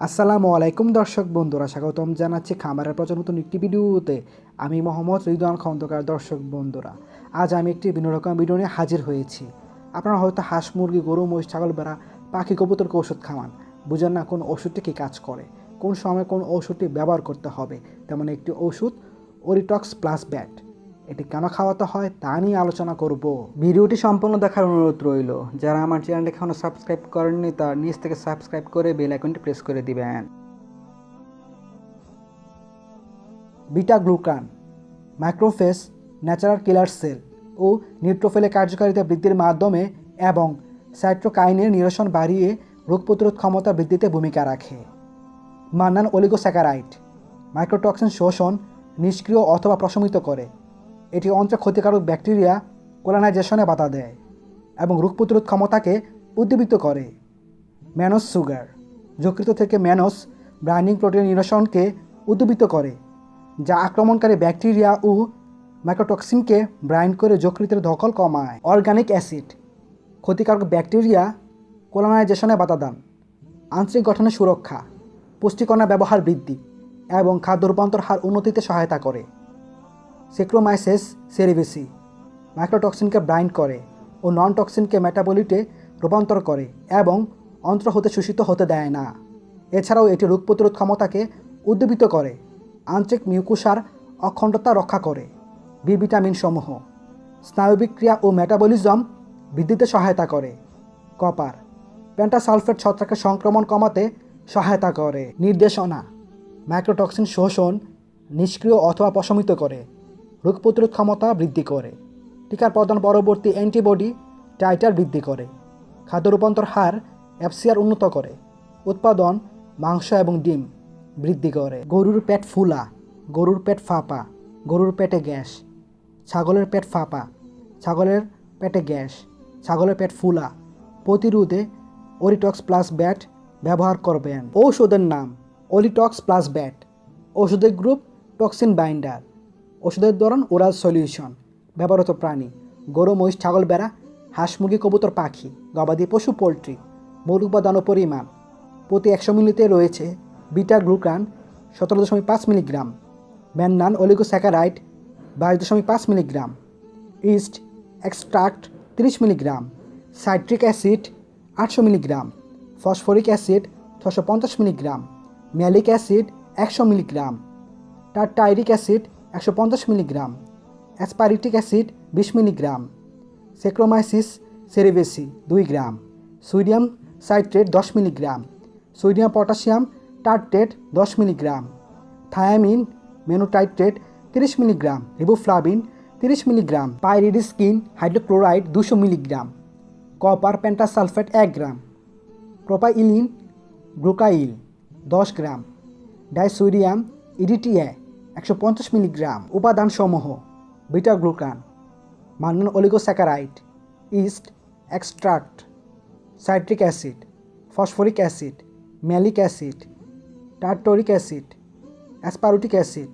আসসালামু আলাইকুম দর্শক বন্ধুরা, স্বাগতম জানাচ্ছি খামারের প্রচার নতুন একটি ভিডিওতে। আমি মোহাম্মদ রিদওয়ান খন্দকার দর্শক বন্ধুরা। আজ আমি একটি ভিন্ন রকম ভিডিও নিয়ে হাজির হয়েছি। আপনারা হয়তো হাঁস, মুরগি, গরু, মহিষ, ছাগল বেড়া পাখি কবুতরকে ওষুধ খাওয়ান। বুঝেন না কোন ওষুধটি কী কাজ করে, কোন সময় কোন ওষুধটি ব্যবহার করতে হবে। তেমন একটি ওষুধ ওরিটক্স প্লাস ব্যাট এটি কেন খাওয়াতে হয় তা নিয়ে আলোচনা করব। ভিডিওটি সম্পূর্ণ দেখার অনুরোধ রইল। যারা আমার চ্যানেলটি এখনও সাবস্ক্রাইব করেননি, তার নিচ থেকে সাবস্ক্রাইব করে বেল আইকনটি প্রেস করে দিবেন। Beta glucan macrophage natural killer cell ও নিউট্রোফেলের কার্যকারিতা বৃদ্ধির মাধ্যমে এবং সাইট্রোকাইনের নিরসন বাড়িয়ে রোগ প্রতিরোধ ক্ষমতা বৃদ্ধিতে ভূমিকা রাখে। মান্নান অলিগোস্যাকারাইট, মাইক্রোটক্সিন শোষণ নিষ্ক্রিয় অথবা প্রশমিত করে। এটি অন্ত্রে ক্ষতিকারক ব্যাকটেরিয়া কোলানাইজেশনে বাধা দেয় এবং রোগ প্রতিরোধ ক্ষমতাকে উদ্দীপিত করে। ম্যানোস সুগার যকৃত থেকে ম্যানোস ব্রাইনিং প্রোটিন নিরসনকে উদ্দীপিত করে, যা আক্রমণকারী ব্যাকটেরিয়া ও মাইক্রোটক্সিনকে ব্রাইন্ড করে যকৃতের দখল কমায়। অর্গানিক অ্যাসিড, ক্ষতিকারক ব্যাকটেরিয়া কোলানাইজেশনে বাধা দান। আন্তরিক গঠনের সুরক্ষা, পুষ্টিকণা ব্যবহার বৃদ্ধি এবং খাদ্য রূপান্তর হার উন্নতিতে সহায়তা করে। সেক্রোমাইসেস সেরিভিসি। মাইক্রোটক্সিনকে ব্রাইন্ড করে ও নন টক্সিনকে মেটাবলিটে রূপান্তর করে এবং অন্ত্র হতে শোষিত হতে দেয় না। এছাড়াও এটি রোগ প্রতিরোধ ক্ষমতাকে উদ্দীপিত করে আন্তরিক মিউকুসার অখণ্ডতা রক্ষা করে, বি ভিটামিন সমূহ স্নায়বিক ক্রিয়া ও মেটাবলিজম বৃদ্ধিতে সহায়তা করে, কপার, পেন্টাসালফেট ছত্রাকের সংক্রমণ কমাতে সহায়তা করে। নির্দেশনা, মাইক্রোটক্সিন শোষণ নিষ্ক্রিয় অথবা প্রশমিত করে রোগ প্রতিরোধ ক্ষমতা বৃদ্ধি করে। টিকার প্রদান পরবর্তী অ্যান্টিবডি টাইটার বৃদ্ধি করে। খাদ্য রূপান্তর হার অ্যাপসিয়ার উন্নত করে। উৎপাদন, মাংস এবং ডিম বৃদ্ধি করে। গরুর পেট ফুলা, গরুর পেট ফাঁপা, গরুর পেটে গ্যাস, ছাগলের পেট ফাঁপা, ছাগলের পেটে গ্যাস, ছাগলের পেট ফুলা। প্রতিরোধে ওরিটক্স প্লাস ব্যাট ব্যবহার করবেন। ঔষধের নাম ওলিটক্স প্লাস ব্যাট। ওষুধের গ্রুপ টক্সিন বাইন্ডার। ওষুধের ধরন ওরাল সলিউশন। ব্যবহৃত প্রাণী, গরু, মহিষ, ছাগল, বেড়া, হাঁস, মুরগি, কবুতর, পাখি, গবাদি পশু, পোলট্রি মূল উপাদান ও পরিমাণ। প্রতি একশো মিলিতে রয়েছে বিটা গ্লুকান সতেরো দশমিক পাঁচ মিলিগ্রাম, ম্যান্নান অলিগোস্যাকারাইট বাইশ দশমিক পাঁচ মিলিগ্রাম, ইস্ট এক্সট্রাক্ট তিরিশ মিলিগ্রাম, সাইট্রিক অ্যাসিড আটশো মিলিগ্রাম, ফসফরিক অ্যাসিড ছশো পঞ্চাশ মিলিগ্রাম, ম্যালিক অ্যাসিড একশো মিলিগ্রাম, টার্টাইরিক অ্যাসিড একশো পঞ্চাশ মিলিগ্রাম, অ্যাসপারিটিক অ্যাসিড বিশ মিলিগ্রাম, সেক্রোমাইসিস সেরিভেসি দুই গ্রাম, সোডিয়াম সাইট্রেট দশ মিলিগ্রাম, সোডিয়াম পটাশিয়াম টার্ট্রেট দশ মিলিগ্রাম, থায়ামিন মেনোটাইট্রেট তিরিশ মিলিগ্রাম, রিবোফ্লাভিন তিরিশ মিলিগ্রাম পাইরিডিস্কিন হাইড্রোক্লোরাইড দুশো মিলিগ্রাম, কপার পেন্টাসালফেট এক গ্রাম, প্রোপাইলিন গ্লুকাইল দশ গ্রাম, ডাইসোডিয়াম ইডিটিএ একশো পঞ্চাশ মিলিগ্রাম উপাদানসমূহ beta glucan mannan oligosaccharide, yeast extract, citric acid, phosphoric acid, malic acid, tartaric acid, aspartic acid,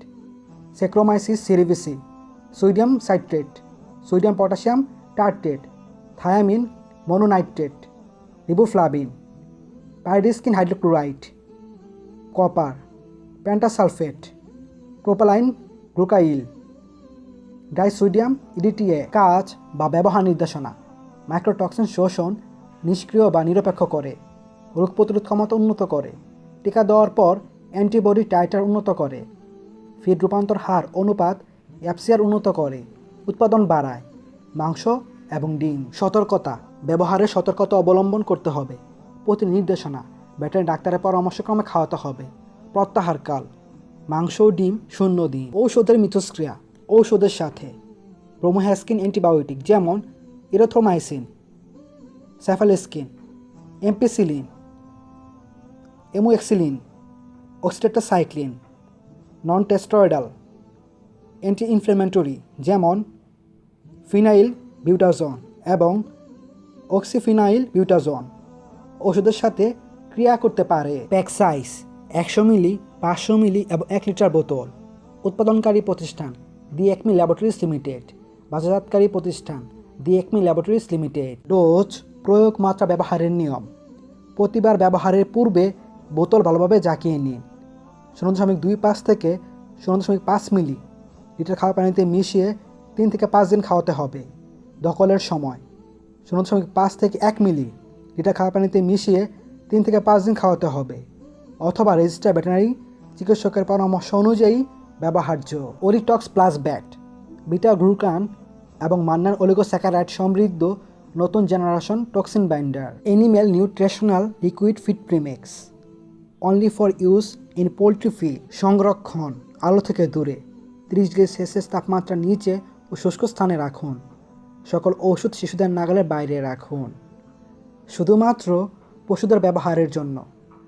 saccharomyces cerevisiae sodium citrate, sodium potassium tartrate thiamine mononitrate riboflavin pyridoxine hydrochloride, copper pentasulfate propylene, glycol disodium EDTA কাজ বা ব্যবহার নির্দেশনা, mycotoxin শোষণ নিষ্ক্রিয় বা নিরপেক্ষ করে, রোগ প্রতিরোধ ক্ষমতা উন্নত করে, টিকা দেওয়ার পর অ্যান্টিবডি টাইটার উন্নত করে, ফিড রূপান্তর হার অনুপাত অ্যাপসিয়ার উন্নত করে, উৎপাদন বাড়ায়, মাংস এবং ডিম। সতর্কতা ব্যবহারের সতর্কতা অবলম্বন করতে হবে প্রতি নির্দেশনা ব্যাটারি ডাক্তারের পরামর্শক্রমে খাওয়াতে হবে প্রত্যাহার কাল মাংস ডিম, শূন্য দিন। ঔষধের মিথস্ক্রিয়া, ঔষধের সাথে। ব্রোমোহ্যাস্কিন অ্যান্টিবায়োটিক, যেমন erythromycin cephalexin, ampicillin, amoxicillin oxytetracycline non steroidal anti inflammatory যেমন ফিনাইল বিউটাজন এবং অক্সিফিনাইল বিউটাজন। ওষুধের সাথে ক্রিয়া করতে পারে। প্যাক সাইজ একশো মিলি, পাঁচশো মিলি এবং এক লিটার বোতল। উৎপাদনকারী প্রতিষ্ঠান দি একমি ল্যাবরেটরিজ লিমিটেড। বাজারজাতকারী প্রতিষ্ঠান the Acme Laboratories Limited. Dose, প্রয়োগ মাত্রা ব্যবহারের নিয়ম। প্রতিবার ব্যবহারের পূর্বে বোতল ভালোভাবে জাকিয়ে নিন। শূন্য দশমিক দুই পাঁচ থেকে শূন্য দশমিক পাঁচ মিলি লিটার খাওয়া পানিতে মিশিয়ে তিন থেকে পাঁচ দিন খাওয়াতে হবে। দখলের সময়, শূন্য দশমিক পাঁচ থেকে এক মিলি লিটার খাওয়া পানিতে মিশিয়ে তিন থেকে পাঁচ দিন খাওয়াতে হবে। অথবা রেজিস্টার ভেটেনারি চিকিৎসকের পরামর্শ অনুযায়ী ব্যবহার্য। Oritox plus vet, beta glucan এবং মান্নার অলিগোস্যাকারাইড সমৃদ্ধ নতুন generation toxin binder. Animal nutritional liquid feed premix only for use in poultry feed সংরক্ষণ, আলো থেকে দূরে, তিরিশ ডিগ্রি সেলসিয়াস তাপমাত্রা নিচে ও শুষ্ক স্থানে রাখুন। সকল ওষুধ শিশুদের নাগালের বাইরে রাখুন। শুধুমাত্র পশুদের ব্যবহারের জন্য।